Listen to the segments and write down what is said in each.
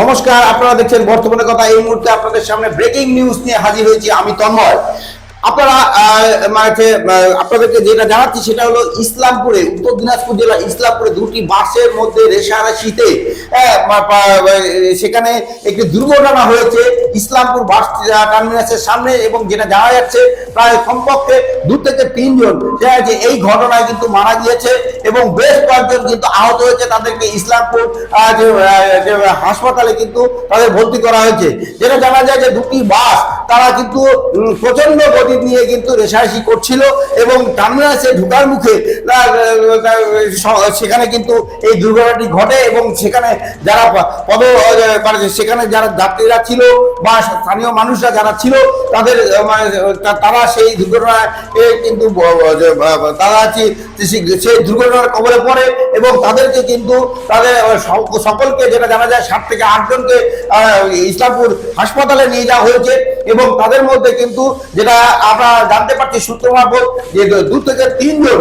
নমস্কার, আপনারা দেখছেন বর্তমানের কথা। এই মুহূর্তে আপনাদের সামনে ব্রেকিং নিউজ নিয়ে হাজির হয়েছি আমি তন্ময়। আপনারা মানে আপনাদেরকে যেটা জানাচ্ছি সেটা হলো ইসলামপুরে উত্তর দিনাজপুর জেলা ইসলামপুরে দুটি বাসের মধ্যে রেশারেশিতে বা- সেখানে একটি দুর্ঘটনা হয়েছে। ইসলামপুর বাস টার্মিনাসের সামনে এবং যেটা জানা যাচ্ছে প্রায় কমপক্ষে দু থেকে তিনজন দেখা যাচ্ছে এই ঘটনায় কিন্তু মারা গিয়েছে এবং বেশ কয়েকজন কিন্তু আহত হয়েছে। তাদেরকে ইসলামপুর যে, হাসপাতালে কিন্তু তাদের ভর্তি করা হয়েছে। যেটা জানা যায় যে দুটি বাস তারা কিন্তু প্রচণ্ড গতি নিয়ে কিন্তু রেশারেশি করছিল এবং টার্মিনাসে ঢোকার মুখে সেখানে কিন্তু এই দুর্ঘটনাটি ঘটে এবং সেখানে যারা পদ মানে সেখানে যারা যাত্রীরা ছিল বা স্থানীয় মানুষরা যারা ছিল তাদের মানে, তারা সেই দুর্ঘটনায় কিন্তু তারা সেই দুর্ঘটনার কবলে পড়ে এবং তাদেরকে কিন্তু তাদের সকলকে যেটা জানা যায় সাত থেকে আটজনকে ইসলামপুর হাসপাতালে নিয়ে যাওয়া হয়েছে। এবং তাদের মধ্যে কিন্তু যেটা আমরা জানতে পারছি সূত্র মারফত যে দু থেকে তিনজন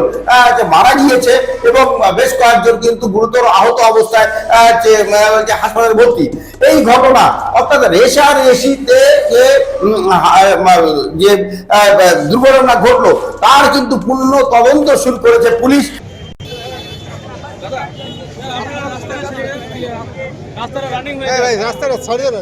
মারা গিয়েছে এবং বেশ কয়েকজন কিন্তু গুরুতর আহত অবস্থায় আহ, যে আহ, হাসপাতালে ভর্তি। এই ঘটনা অর্থাৎ রেশা রেশিতে যে দুর্ঘটনা ঘটলো তার কিন্তু পূর্ণ তদন্ত শুরু করেছে পুলিশ। রাস্তাটা রানিং হয়ে রাস্তাটা ছাড়িয়ে দে।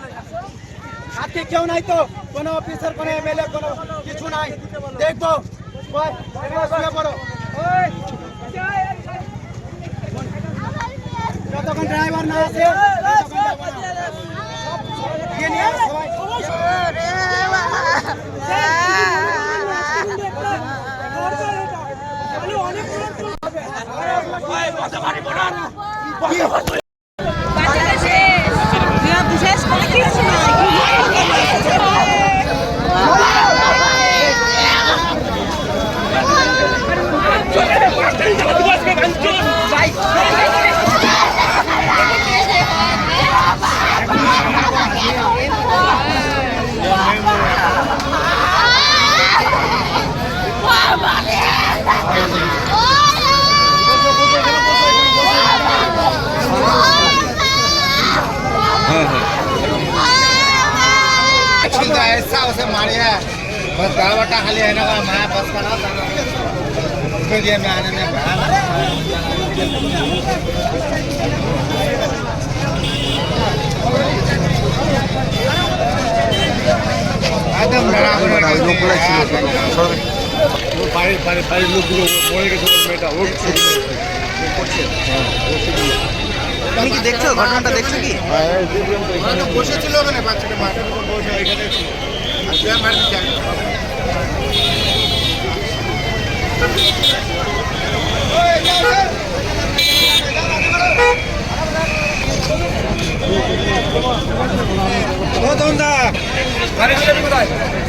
আজকে কেউ নাই তো, কোনো অফিসার কোনো এমএলএ কোনো কিছু নাই। দেখব যতক্ষণ ড্রাইভার না আসে ততক্ষণ बस गाँव बट्टा खाली है ना मैं बस का ना उसके लिए मैं आने में भया একদম বাড়ির বাড়ির বাড়ির লোকগুলো মরে গেছে ওর মেয়েটা ওর তুমি কি দেখছো ঘটনাটা দেখছো কি ওরা বসেছিল ওখানে বাচ্চাটা মাঠের উপর বসে এখানে ছিল আর সে মারতে চায়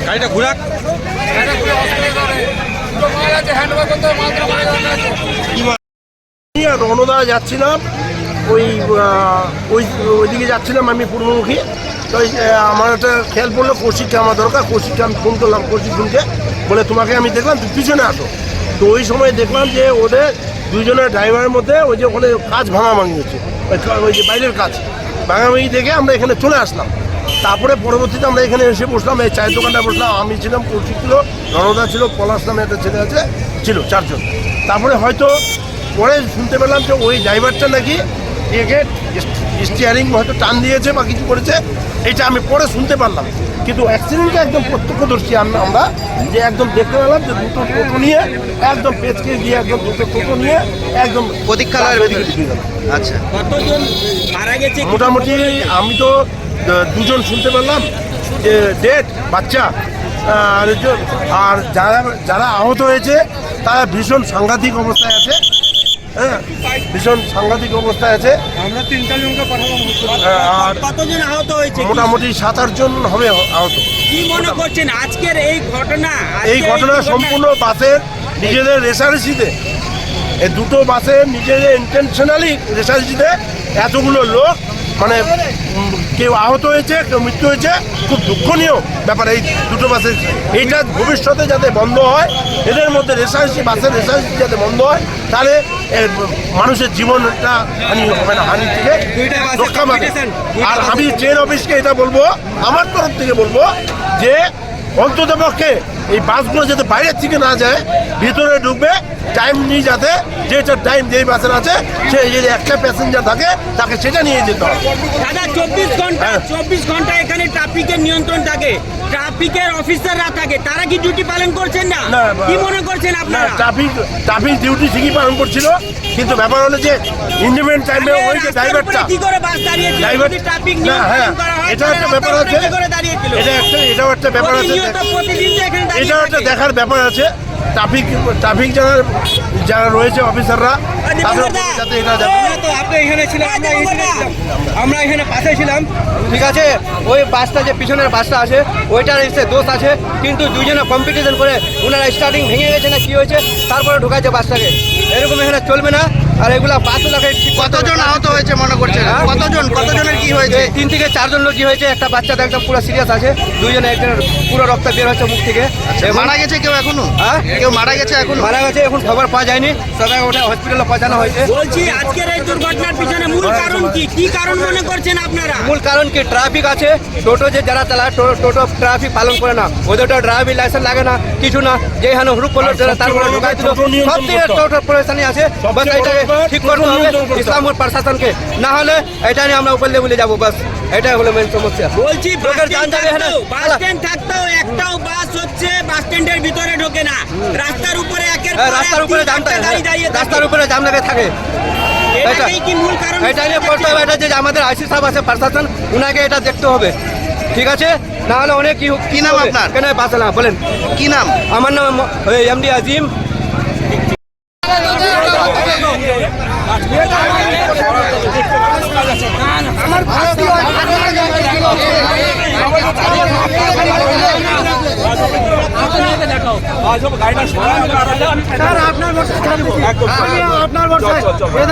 গাড়িটা রণদা যাচ্ছিলাম, ওই ওই, ওইদিকে যাচ্ছিলাম আমি পূর্বমুখী। তো আমার একটা খেয়াল পড়ল কৌশিককে আমার দরকার, কৌশিককে আমি ফোন করলাম, কৌশিক ফোনকে বলে তোমাকে আমি দেখলাম পিছনে আসো। তো ওই সময় দেখলাম যে ওদের দুজনের ড্রাইভারের মধ্যে ওই যে ওখানে কাজ ভাঙাভাঙি হচ্ছে। ওই যে বাইরের কাজ। ভাঙাভাঙি দেখে আমরা এখানে চলে আসলাম। তারপরে পরবর্তীতে আমরা এখানে এসে বসলাম, এই চায়ের দোকানটা বসলাম। আমি ছিলাম কৌশিক ছিল রণদা ছিল, পলাশ নামে একটা ছেলে আছে, ছিল চারজন। তারপরে হয়তো পরে শুনতে পেলাম যে ওই ড্রাইভারটা নাকি একে স্টিয়ারিং হয়তো টান দিয়েছে বা কিছু করেছে। এটা আমি পরে শুনতে পারলাম। কিন্তু অ্যাক্সিডেন্টটা একদম প্রত্যক্ষদর্শী আম- আমরা যে একদম দেখতে পেলাম যে দুটো টোটো নিয়ে একদম পেঁচকে গিয়ে একদম দুটো টোটো নিয়ে একদম। আচ্ছা। কতজন মারা গেছে মোটামুটি আমি তো দুজন শুনতে পারলাম যে ডেট বাচ্চা আর যারা যারা আহত হয়েছে তারা ভীষণ সাংঘাতিক অবস্থায় আছে। হ্যাঁ ভীষণ সাংঘাতিক অবস্থায় আছে। আমরা তিন চারজনকে পাঠালাম আর কতজন আহত হয়েছে? মোটামুটি সাত আটজন হবে আহত। কি মনে করছেন আজকের এই ঘটনা? এই ঘটনা সম্পূর্ণ বাসের নিজেদের রেসারেসিতে এই দুটো বাসে নিজেদের ইন্টেনশনালি রেসারেসিতে এতগুলো লোক মানে কেউ আহত হয়েছে কেউ মৃত্যু হয়েছে খুব দুঃখনীয় ব্যাপার এই দুটো বাসের এইটা ভবিষ্যতে যাতে বন্ধ হয় এদের মধ্যে রেসারেসি বাসের রেসারেসি যাতে বন্ধ হয় তাহলে মানুষের জীবনটা হানি হবে না হানি থেকে রক্ষা পাবে। আর আমি ট্রেন অফিসকে এটা বলব আমার তরফ থেকে বলব যে অন্তত পক্ষে এই বাসগুলো যাতে বাইরের থেকে না যায় ভিতরে ঢুকবে টাইম নিয়ে যাতে যেটা টাইম যেই বাসের আছে সে যদি একটা প্যাসেঞ্জার থাকে তাকে সেটা নিয়ে যেতে হবে। দাদা চব্বিশ ঘণ্টা হ্যাঁ। চব্বিশ ঘণ্টা এখানে ট্রাফিকের নিয়ন্ত্রণ থাকে। ট্রাফিকের অফিসাররা থাকে। তারা কি ডিউটি পালন করছেন না? কি মনে করছেন আপনারা? ট্রাফিক ট্রাফিক ডিউটি ঠিকই পালন করছিল কিন্তু ব্যাপার হলো যে ইন্ডিপেন্ডেন্ট টাইমে ওই যে ড্রাইভারটা কি করে বাস দাঁড়িয়েছিল? ড্রাইভার যদি ট্রাফিক না হ্যাঁ নিয়ন্ত্রণ করা হয় এটা একটা ব্যাপার আছে। এটা একটা এটাও একটা ব্যাপার আছে। এটাও একটা দেখার ব্যাপার আছে। ট্রাফিক ট্রাফিক যারা যারা রয়েছে অফিসাররা আরে তাদের দাদা। যাতে এটা আপনি এখানে ছিলেন আমরা এখানে পাশে ছিলাম। ঠিক আছে ওই বাসটা যে পিছনের বাসটা আছে ওইটার এসে দোষ আছে কিন্তু দুজনে কম্পিটিশন করে ওনারা স্টার্টিং ভেঙে গেছে না কি হয়েছে তারপরে ঢুকাইছে বাসটাকে। এরকম এখানে চলবে না আর এগুলা ঠিক কতজন আহত হয়েছে মনে করছেন কতজন? কতজনের কি হয়েছে? তিন থেকে চারজন লোক কি হয়েছে? একটা বাচ্চা তো একদম পুরো সিরিয়াস আছে। দুজনে একজনের পুরো রক্ত বের হচ্ছে মুখ থেকে। মারা গেছে কেউ এখনও? হ্যাঁ? কেউ মারা গেছে এখন? মারা গেছে এখন খবর পাওয়া যায়নি। সবাই ওটা হসপিটালে পৌঁছানো হয়েছে। বলছি আজকের এই দুর্ঘটনার পিছনে মূল কারণ কি? কি কারণ মনে করছেন আপনারা? মূল কারণ কি? ট্রাফিক আছে। টোটো যে যারা চালায় টো- টোটো ট্রাফিক পালন করে না। ওদের তো ড্রাইভিং লাইসেন্স লাগে না কিছু না। যে এখানে হুড়ুপ করল আর সবচেয়ে তারপরে বড় ঢুকাই দিল। সব থেকে টোটো পরেশানি আছে। বাস এটাকে ঠিক টোটো করতে হবে করতে হবে। ইসলামপুর প্রশাসনকে। না হলে এটা নিয়ে আমরা উপর লেভেলে যাব বাস। এটাই হলো মেন সমস্যা। বলছি লোকের জান স্ট্যান্ড যাবে বাস স্ট্যান্ড থাকতেও একটাও বাস হচ্ছে বাস স্ট্যান্ডের ভিতরে ঢোকে না। রাস্তার উপরে একের হ্যাঁ, পর এক রাস্তার উপরে জাম। রাস্তার উপরে জাম লেগে থাকে এটা কি মূল কারণ এটা নিয়ে করতে হবে এটা যে আমাদের আইসি সাহেব আছে প্রশাসন উনাকে এটা দেখতে হবে। ঠিক আছে? না হলে অনেক কি কি নাম আপনার? কেন বাস না বলেন। কি নাম? আমার নাম এমডি আজিম। চলো তো ক্যামেরাম্যান চলো চলো তো চলো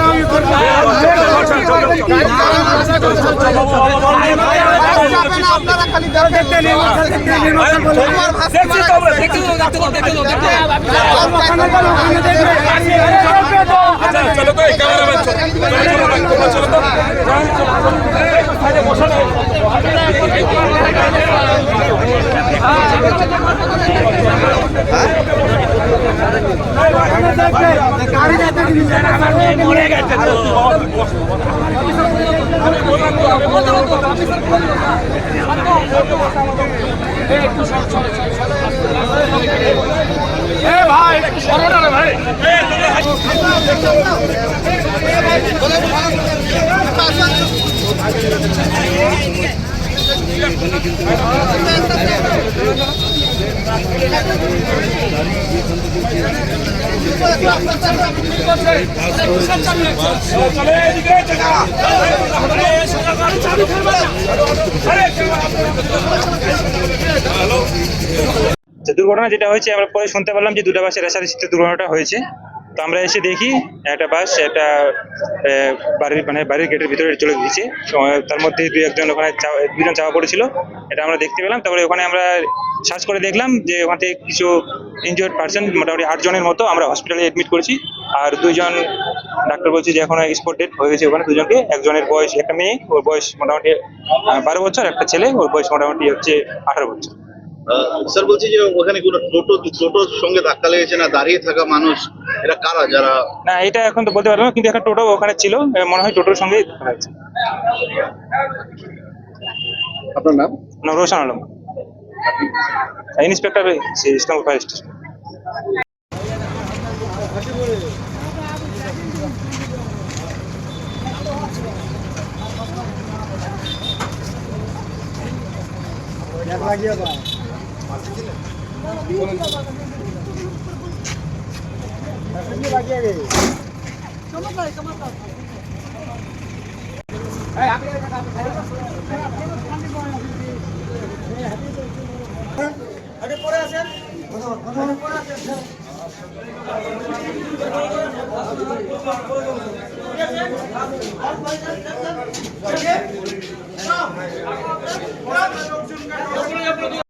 তো চলে মরে গেছে তো ভাই সরো না ভাই কিন্তু দুর্ঘটনা যেটা হয়েছে আমরা পরে শুনতে পারলাম যে দুটা বাসের রেশারেশিতে দুর্ঘটনাটা হয়েছে। তো আমরা এসে দেখি, একটা বাস একটা বাড়ির মানে বাড়ির গেটের ভিতরে চলে গেছে তার মধ্যে দুই একজন ওখানে দুজন চাপা পড়েছিল। এটা আমরা দেখতে পেলাম। তারপরে ওখানে আমরা সার্চ করে দেখলাম যে ওখান থেকে কিছু ইনজিওর্ড পার্সন মোটামুটি আটজনের মতো আমরা হসপিটালে এডমিট করেছি। আর দুজন ডাক্তার বলছে যে এখন স্পট ডেট হয়ে গেছে ওখানে দুজনকে। একজনের বয়স একটা মেয়ে, ওর বয়স মোটামুটি বারো বছর, একটা ছেলে, ওর বয়স মোটামুটি হচ্ছে আঠারো বছর। স্যার বলছি যে ওখানে কোনো টোটো টোটোর সঙ্গে ধাক্কা লেগেছে না দাঁড়িয়ে থাকা মানুষ এরা কারা যারা? না এটা এখন তো বলতে পারব না কিন্তু একটা টোটো ওখানে ছিল মনে হয় টোটোর সঙ্গে আপনার নাম? নাম Roshan Alam. Inspector Islam fire station আবার হ্যাঁ ওই কাছে ওই কাছে আমার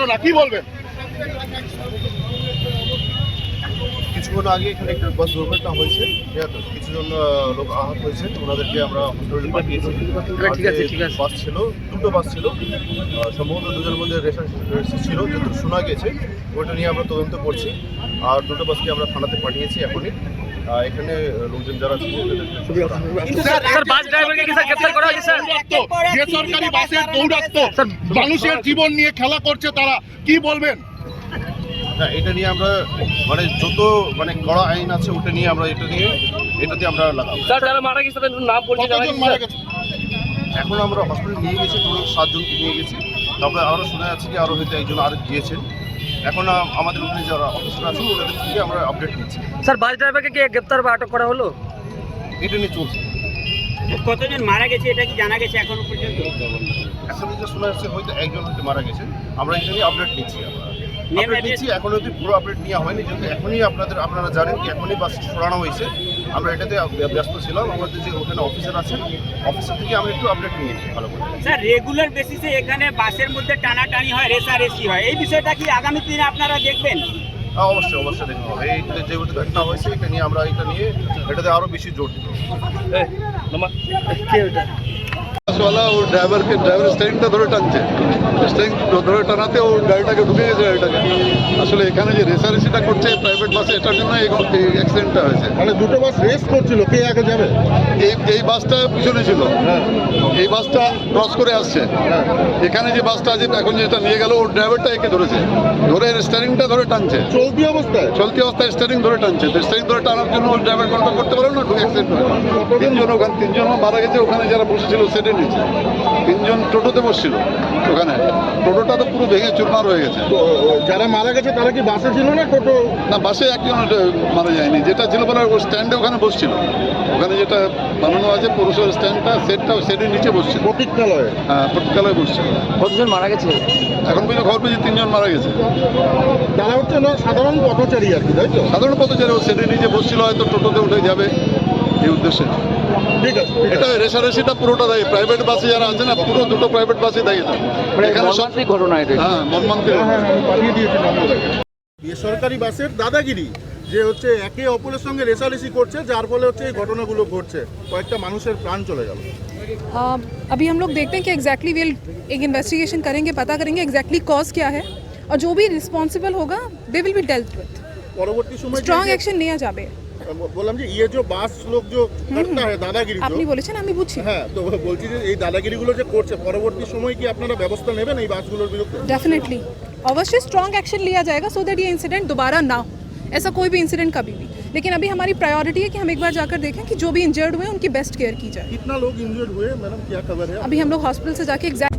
দুর্ঘটনা কি বলবেন? কিছুক্ষণ আগে এখানে একটা বাস দুর্ঘটনা হয়েছে ঠিক আছে? কিছুজন লোক আহত হয়েছে ওনাদেরকে আমরা হসপিটালে পাঠিয়েছি। ঠিক আছে ঠিক আছে। বাস ছিল দুটো বাস ছিল। সম্ভবত দুজনের মধ্যে রেশন ছিল যতটুকু শোনা গেছে। ওটা নিয়ে আমরা তদন্ত করছি। আর দুটো বাসকে আমরা থানাতে পাঠিয়েছি এখনই। এখানে লোকজন যারা বেসরকারি বাসের দৌরাত্ম মানুষের জীবন নিয়ে খেলা করছে তারা কি বলবেন? না এটা নিয়ে আমরা মানে যত মানে কড়া আইন আছে ওটা নিয়ে আমরা এটা নিয়ে এটাতে আমরা লাগাবো। কতজন মারা গেছে? এখন আমরা হসপিটালে নিয়ে গেছি টোটাল সাতজনকে নিয়ে গেছি। তারপরে আরও শোনা যাচ্ছে যে আরও হয়তো একজন আরেক গিয়েছেন। এখন আমাদের উপরে যারা অফিসার আছেন ওদের থেকে আমরা আপডেট নিচ্ছি। স্যার বাস ড্রাইভারকে কি গ্রেপ্তার বা আটক করা হলো? এটা নিয়ে চলছে। কতজন মারা গেছে এটা কি জানা গেছে এখনও পর্যন্ত? এখন যে শোনা যাচ্ছে হয়তো একজন হয়তো মারা গেছে। আমরা এটা নিয়ে আপডেট নিচ্ছি। আমরা Address? নিচ্ছি এখন অব্দি পুরো আপডেট নেওয়া হয়নি। যেহেতু এখনই আপনাদের আপনারা জানেন কি এখনই বাস সরানো হয়েছে। আমরা এটাতে ব্যস্ত ছিলাম। আমাদের যে ওখানে অফিসার আছেন অফিসার থেকে আমরা একটু আপডেট নিয়ে নিই ভালো করে। স্যার রেগুলার বেসিসে এখানে বাসের মধ্যে টানাটানি হয় রেসারেসি হয়। এই বিষয়টা কি আগামী দিনে আপনারা দেখবেন? হ্যাঁ অবশ্যই অবশ্যই দেখতে হবে। এইটাতে যে ঘটনা হয়েছে এটা নিয়ে আমরা এটা নিয়ে এটাতে আরও বেশি জোর দিব। বাসওয়ালা ওর ড্রাইভারকে ড্রাইভারের স্ট্যান্ডটা ধরে টানছে। স্ট্যান্ড ধরে টানাতে ও গাড়িটাকে ঢুকে গেছে গাড়িটাকে। আসলে এখানে যে রেসারেসিটা করছে প্রাইভেট বাসে এটার জন্য এই অ্যাক্সিডেন্টটা হয়েছে। মানে দুটো বাস রেস করছিল কে আগে যাবে? এই এই বাসটা পিছনে ছিল। এই বাসটা ক্রস করে আসছে। এখানে যে বাসটা আছে এখন যেটা নিয়ে গেল ওর ড্রাইভারটা একে ধরেছে। ধরে স্টারিংটা ধরে টানছে। চলতি অবস্থায়? চলতি অবস্থায় স্টারিং ধরে টানছে। তো স্টারিং ধরে টানার জন্য ওর ড্রাইভার কন্ট্রোল করতে পারল না ঢুকে অ্যাক্সিডেন্ট হয় তিনজন ওখানে তিনজন মারা গেছে। ওখানে যারা বসেছিল সেটে নেই গেছে তিনজন টোটোতে বসছিল ওখানে। টোটোটা তো পুরো ভেঙে চুরমার হয়ে গেছে। যারা মারা গেছে তারা কি বাসে ছিল না টোটো? না বাসে একজন ওটা মারা যায়নি। যেটা ছিল বলে ও স্ট্যান্ডে ওখানে বসছিল। ওখানে যেটা বানানো আছে পৌরসভার স্ট্যান্ডটা সেটটা সেটের নিচে বসছিল। প্রতীক্ষালয়ে হ্যাঁ প্রতীক্ষালয়ে বসছিল। কতজন মারা গেছে? এখন পর্যন্ত খবর পেয়েছি তিনজন মারা গেছে। তারা হচ্ছে না সাধারণ পথচারী আর কি তাই তো? সাধারণ পথচারী ও সেটের নিচে বসছিল হয়তো টোটোতে উঠে যাবে এই উদ্দেশ্যে। ঠিক আছে ঠিক এটা আছে রেশারেশিটা পুরোটা দেয় প্রাইভেট বাসে যারা আছে না পুরো দুটো প্রাইভেট বাসে দেয় এটা এখানে সব ঘটনা এটা হ্যাঁ মর্মান্তিক হ্যাঁ হ্যাঁ আমি পাঠিয়ে দিয়েছিলাম বেসরকারি বাসের দাদাগিরি যে হচ্ছে একে অপরের সঙ্গে রেসারেসি করছে যার ফলে হচ্ছে এই ঘটনাগুলো ঘটছে কয়েকটা মানুষের প্রাণ চলে গেল अ, अभी हम लोग देखते हैं कि एग्जैक्टली विल एक इन्वेस्टिगेशन करेंगे पता करेंगे एग्जैक्टली कॉज क्या है और जो भी रिस्पॉन्सिबल होगा they will be dealt with পরবর্তী সময় যে- স্ট্রং অ্যাকশন নেওয়া যাবে বললাম যে ইয়ে যে বাস লোক যে করতে হয় দাদাগিরি আপনি जो- বলেছেন আমি বুঝছি হ্যাঁ তো বলছি যে এই দাদাগিরিগুলো যে করছে পরবর্তী সময় কি আপনারা ব্যবস্থা নেবেন এই বাসগুলোর বিরুদ্ধে डेफिनेटली अवश्य स्ट्रॉन्ग एक्शन लिया जाएगा सो दैट ये इंसिडेंट दोबारा ना हो ऐसा कोई भी इंसिडेंट कभी भी लेकिन अभी हमारी प्रायोरिटी है कि हम एक बार जाकर देखें कि जो भी इंजर्ड हुए उनकी बेस्ट केयर की जाए कितना लोग इंजर्ड हुए मैडम क्या खबर है अभी हम लोग हॉस्पिटल से जाके एग्जैक्ट